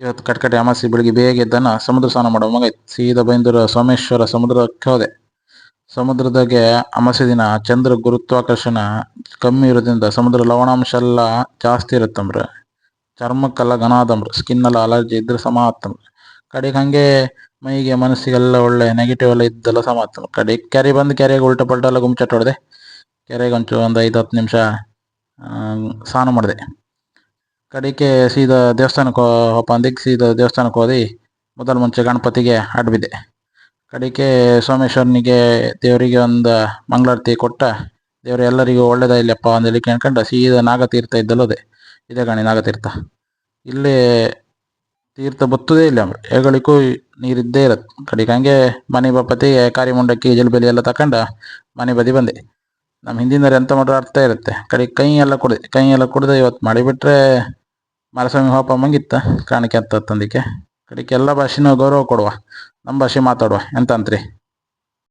ಇವತ್ತು ಕಟ್ಕಟೆ ಅಮಾಸಿ ಬೆಳಿಗ್ಗೆ ಬೇಗ ಎದ್ದನ ಸಮುದ್ರ ಸ್ನಾನ ಮಾಡೋ ಮಗ. ಸೀದಾ ಬೈಂದೂರು ಸೋಮೇಶ್ವರ ಸಮುದ್ರಕ್ಕೆ ಹೋದೆ. ಸಮುದ್ರದಾಗೆ ಅಮಾಸೆ ದಿನ ಚಂದ್ರ ಗುರುತ್ವಾಕರ್ಷಣ ಕಮ್ಮಿ ಇರೋದ್ರಿಂದ ಸಮುದ್ರ ಲವಣಾಂಶ ಎಲ್ಲ ಜಾಸ್ತಿ ಇರುತ್ತಂಬ್ರೆ ಚರ್ಮಕ್ಕೆಲ್ಲ ಘನ ಸ್ಕಿನ್ ಎಲ್ಲ ಅಲರ್ಜಿ ಇದ್ರೆ ಸಮ ಆತ್ತಂಬ್ರ ಕಡೆಗೆ ಹಂಗೆ ಮೈಗೆ ಮನಸ್ಸಿಗೆಲ್ಲ ಒಳ್ಳೆ ನೆಗೆಟಿವ್ ಎಲ್ಲ ಇದ್ದೆಲ್ಲ ಸಮ ಆತ್ತಂಬ್ರ ಕಡೆಗೆ ಕೆರೆ ಬಂದು ಕೆರೆಗೆ ಉಲ್ಟ ಪಲ್ಟ ಎಲ್ಲ ಗುಮ್ಚಟ್ ಹೊಡೆದೆ ಕೆರೆಗೆ ಒಂಚೂರು ಒಂದು ಐದು ಹತ್ತು ನಿಮಿಷ ಸ್ನಾನ ಮಾಡಿದೆ. ಕಡೆಗೆ ಸೀದಾ ದೇವಸ್ಥಾನಕ್ಕೆ ಹೋಪ ಅಂದಿಗೆ ಸೀದಾ ದೇವಸ್ಥಾನಕ್ಕೆ ಹೋದಿ, ಮೊದಲು ಮುಂಚೆ ಗಣಪತಿಗೆ ಅಡ್ಬಿದೆ. ಕಡೆಗೆ ಸೋಮೇಶ್ವರನಿಗೆ ದೇವರಿಗೆ ಒಂದು ಮಂಗಳಾರತಿ ಕೊಟ್ಟ, ದೇವರು ಎಲ್ಲರಿಗೂ ಅಂತ ಹೇಳಿ ಕೇಳ್ಕೊಂಡು ಸೀದಾ ನಾಗತೀರ್ಥ ಇದ್ದಲ್ಲದೆ, ಇದೇ ಗಣಿ ನಾಗತೀರ್ಥ. ಇಲ್ಲಿ ತೀರ್ಥ ಬತ್ತದೇ ಇಲ್ಲ ಹೆಗಳಿಗೂ ನೀರಿದ್ದೇ ಇರತ್ತೆ ಕಡೆಗೆ ಹಂಗೆ ಮನೆ ಬಾಪತಿಗೆ ಕಾರಿ ಮುಂಡಕ್ಕಿ ಜಲ್ಬೆಲಿ ಎಲ್ಲ ತಕೊಂಡು ಮನೆ ಬದಿ ಬಂದೆ. ನಮ್ಮ ಹಿಂದಿನವ್ರು ಎಂತ ಮಾಡ್ರೆ ಅರ್ಥ ಇರುತ್ತೆ. ಕಡೆಗೆ ಕೈ ಎಲ್ಲ ಕುಡಿದೆ ಕೈ ಎಲ್ಲ ಕುಡ್ದೆ ಇವತ್ತು ಮಾಡಿ ಬಿಟ್ರೆ ಮಾರಸ್ವಾಮಿ ಹೋಪ ಮಂಗಿತ್ತ, ಕಾಣಿಕೆ ಅಂತ ತಂದಿಕೆ ಕಡೆಗೆ ಎಲ್ಲ ಭಾಷೆನೂ ಗೌರವ ಕೊಡುವ, ನಮ್ಮ ಭಾಷೆ ಮಾತಾಡುವ ಎಂತ ಅಂತ್ರಿ